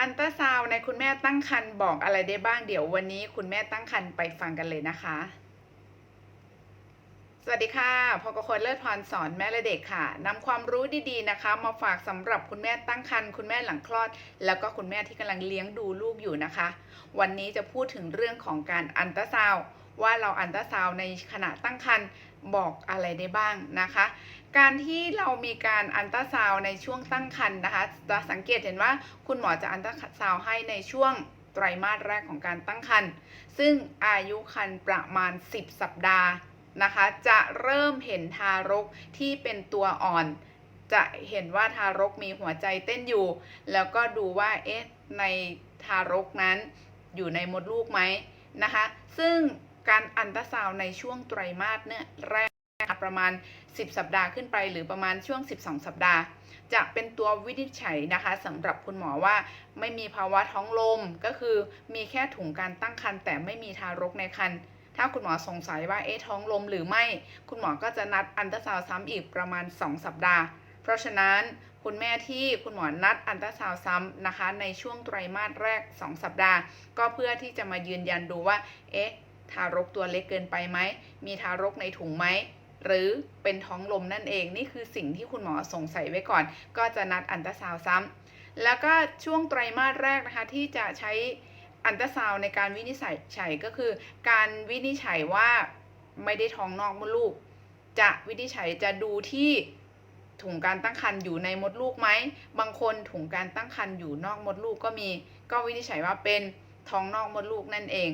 อันตราซาวในคุณแม่ตั้งครรภ์บอกอะไรได้บ้างเดี๋ยววันนี้คุณแม่ตั้งครรภ์ไปฟังกันเลยนะคะ สวัสดีค่ะพกคนเลิศพรสอนแม่และเด็กค่ะนำความรู้ดีๆนะคะ มาฝากสำหรับคุณแม่ตั้งครรภ์คุณแม่หลังคลอด แล้วก็คุณแม่ที่กำลังเลี้ยงดูลูกอยู่นะคะ วันนี้จะพูดถึงเรื่องของการอันตราซาวน์ ว่าเราอันตราซาวในขณะตั้งครรภ์บอกอะไรได้บ้างนะคะ การที่เรามีการอันตราซาวในช่วงตั้งครรภ์นะคะจะสังเกตเห็นว่าคุณหมอจะอันตราซาวให้ในช่วงไตรมาสแรกของการตั้งครรภ์ซึ่งอายุครรภ์ประมาณ 10 สัปดาห์นะคะ จะเริ่มเห็นทารกที่เป็นตัวอ่อน จะเห็นว่าทารกมีหัวใจเต้นอยู่ แล้วก็ดูว่าเอ๊ะในทารกนั้นอยู่ในมดลูกไหมนะคะ ซึ่ง การอันตราซาวในช่วงไตรมาสเนี่ยแรกนะคะประมาณ 10 สัปดาห์ขึ้นไป หรือประมาณช่วง 12 สัปดาห์ จะเป็นตัววินิจฉัยนะคะสำหรับคุณหมอว่าไม่มีภาวะท้องลม ก็คือมีแค่ถุงการตั้งครรภ์แต่ไม่มีทารกในครรภ์ถ้าคุณหมอสงสัยว่าเอ๊ะท้องลมหรือไม่ คุณหมอก็จะนัดอันตราซาวซ้ำอีกประมาณ 2 สัปดาห์ เพราะฉะนั้นคุณแม่ที่คุณหมอนัดอันตราซาวซ้ำนะคะ ในช่วงไตรมาสแรก 2 สัปดาห์ ก็เพื่อที่จะมายืนยันดูว่าเอ๊ะ ทารกตัวเล็กเกินไปไหม มีทารกในถุงไหม หรือเป็นท้องลมนั่นเอง นี่คือสิ่งที่คุณหมอสงสัยไว้ก่อน ก็จะนัดอันตราซาวซ้ำ แล้วก็ช่วงไตรมาสแรกนะคะที่จะใช้อันตราซาวในการวินิจฉัยก็คือ การวินิจฉัยว่าไม่ได้ท้องนอกมดลูก จะวินิจฉัยจะดูที่ถุงการตั้งครรภ์อยู่ในมดลูกไหม บางคนถุงการตั้งครรภ์อยู่นอกมดลูกก็มี ก็วินิจฉัยว่าเป็นท้องนอกมดลูกนั่นเอง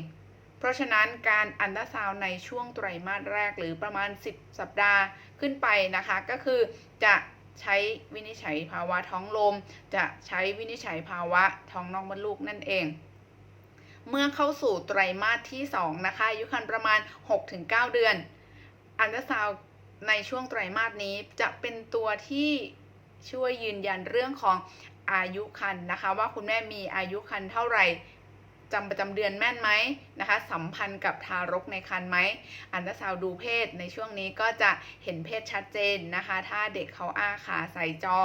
เพราะฉะนั้นการอันตราซาวในช่วงไตรมาสแรกหรือประมาณ 10 สัปดาห์ขึ้นไปนะคะ ก็คือจะใช้วินิจฉัยภาวะท้องลม จะใช้วินิจฉัยภาวะท้องนอกมดลูกนั่นเอง เมื่อเข้าสู่ไตรมาสที่ 2 นะคะอายุครรภ์ประมาณ 6-9 เดือน อันตราซาวในช่วงไตรมาสนี้จะเป็นตัวที่ช่วยยืนยันเรื่องของอายุครรภ์นะคะ ว่าคุณแม่มีอายุครรภ์เท่าไหร่ จำประจำเดือนแม่นไหมนะคะ สัมพันธ์กับทารกในครรภ์ไหมอันตราซาวดูเพศในช่วงนี้ก็จะเห็นเพศชัดเจนนะคะ ถ้าเด็กเขาอ้าขาใส่จอ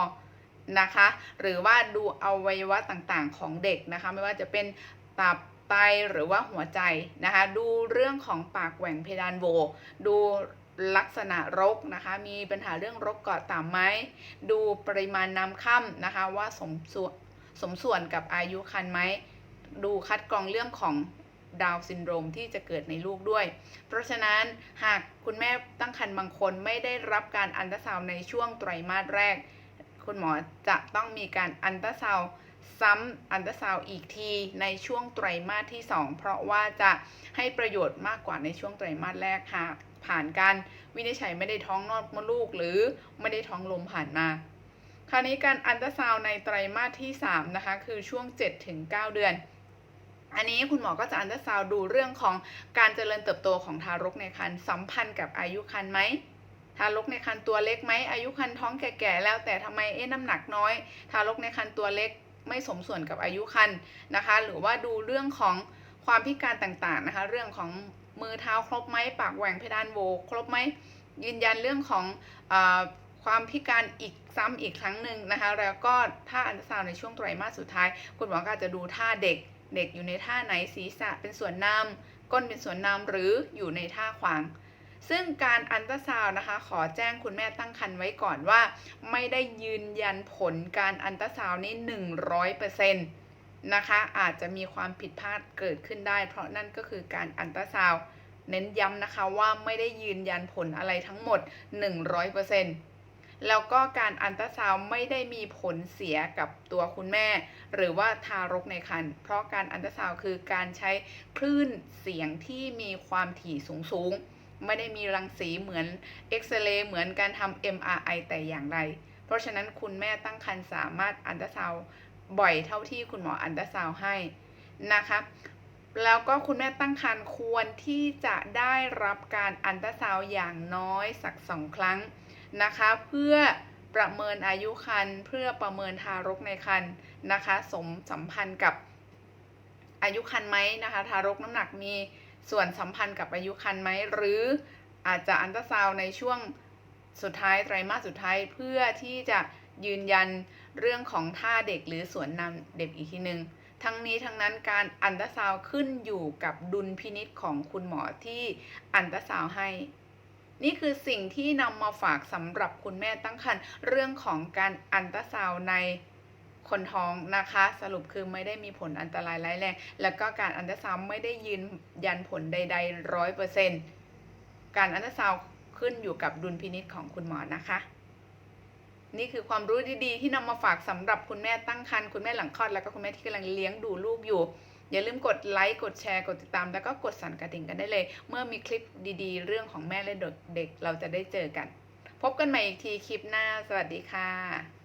นะคะ หรือว่าดูอวัยวะต่างๆของเด็กนะคะ ไม่ว่าจะเป็นตับไตหรือว่าหัวใจนะคะ ดูเรื่องของปากแหว่งเพดานโว ดูลักษณะรกนะคะ มีปัญหาเรื่องรกเกาะต่ำไหม ดูปริมาณน้ำค่ำนะคะว่าสมส่วนสมส่วนกับอายุครรภ์ไหม ดูคัดกรองเรื่องของดาวซินโดรมที่จะเกิดในลูกด้วย เพราะฉะนั้นหากคุณแม่ตั้งครรภ์บางคนไม่ได้รับการอันตราซาวในช่วงไตรมาสแรก คุณหมอจะต้องมีการอันตราซาวซ้ำอันตราซาวอีกทีในช่วงไตรมาสที่ 2 เพราะว่าจะให้ประโยชน์มากกว่าในช่วงไตรมาสแรกหากผ่านการวินิจฉัยไม่ได้ท้องนอกมดลูก หรือไม่ได้ท้องลมผ่านมาคราวนี้การอันตราซาวในไตรมาสที่3นะคะคือช่วง 7-9 เดือน อันนี้คุณหมอก็จะอันตราซาวดูเรื่องของการเจริญเติบโตของทารกในครรภ์สัมพันธ์กับอายุครรภ์ไหมทารกในครรภ์ตัวเล็กไหมอายุครรภ์ท้องแก่ๆแล้วแต่ทำไมเอ๊ะน้ำหนักน้อย ทารกในครรภ์ตัวเล็กไม่สมส่วนกับอายุครรภ์นะคะ หรือว่าดูเรื่องของความพิการต่างๆนะคะ เรื่องของมือเท้าครบไหมปากแหว่งเพดานโวครบไหมยืนยันเรื่องของอความพิการอีกซ้ำอีกครั้งหนึ่งนะคะ แล้วก็ถ้าอันตราซาวในช่วงไตรมาสสุดท้าย คุณหมอก็จะดูท่าเด็ก เด็กอยู่ในท่าไหนศีรษะเป็นส่วนนำก้นเป็นส่วนนำหรืออยู่ในท่าขวาง ซึ่งการอันตราซาวนะคะ ขอแจ้งคุณแม่ตั้งครรภ์ไว้ก่อนว่า ไม่ได้ยืนยันผลการอันตราซาวน์นี้100%นะคะอาจจะมีความผิดพลาดเกิดขึ้นได้ เพราะนั่นก็คือการอันตราซาวเน้นย้ำนะคะว่าไม่ได้ยืนยันผลอะไรทั้งหมด 100% แล้วก็การอันตราซาวน์ไม่ได้มีผลเสียกับตัวคุณแม่ หรือว่าทารกในครรภ์เพราะการอันตราซาวน์คือการใช้คลื่นเสียงที่มีความถี่สูงๆไม่ได้มีรังสีเหมือนเอ็กซเรย์เหมือนการทำ MRI แต่อย่างใดเพราะฉะนั้นคุณแม่ตั้งครรภ์สามารถอันตราซาวน์บ่อยเท่าที่คุณหมออันตราซาวน์ให้นะคะแล้วก็คุณแม่ตั้งครรภ์ควรที่จะได้รับการอันตราซาวน์อย่างน้อยสักสองครั้ง นะคะ เพื่อประเมินอายุครรภ์เพื่อประเมินทารกในครรภ์นะคะ สมสัมพันธ์กับอายุครรภ์ไหมนะคะ ทารกน้ำหนักมีส่วนสัมพันธ์กับอายุครรภ์ไหมหรืออาจจะอันตราซาวในช่วงสุดท้ายไตรมาสสุดท้ายเพื่อที่จะยืนยันเรื่องของท่าเด็กหรือสวนนำเด็กอีกทีหนึ่งทั้งนี้ทั้งนั้นการอันตราซาวขึ้นอยู่กับดุลพินิษของคุณหมอที่อันตราซาวให้ นี่คือสิ่งที่นำมาฝากสำหรับคุณแม่ตั้งครรภ์เรื่องของการอันตราซาวในคนท้องนะคะ สรุปคือไม่ได้มีผลอันตรายร้ายแรง แล้วก็การอันตราซาวไม่ได้ยืนยันผลใดๆร้อยเปอร์เซ็นต์การอันตราซาวขึ้นอยู่กับดุลพินิษของคุณหมอนะคะนี่คือความรู้ดีๆ ที่นำมาฝากสำหรับคุณแม่ตั้งครรภ์คุณแม่หลังคลอดแล้วก็คุณแม่ที่กำลังเลี้ยงดูลูกอยู่ อย่าลืมกดไลค์กดแชร์กดติดตาม แล้วก็กดสั่นกระดิ่งกันได้เลย เมื่อมีคลิปดีๆ เรื่องของแม่และเด็กเราจะได้เจอกัน พบกันใหม่อีกทีคลิปหน้า สวัสดีค่ะ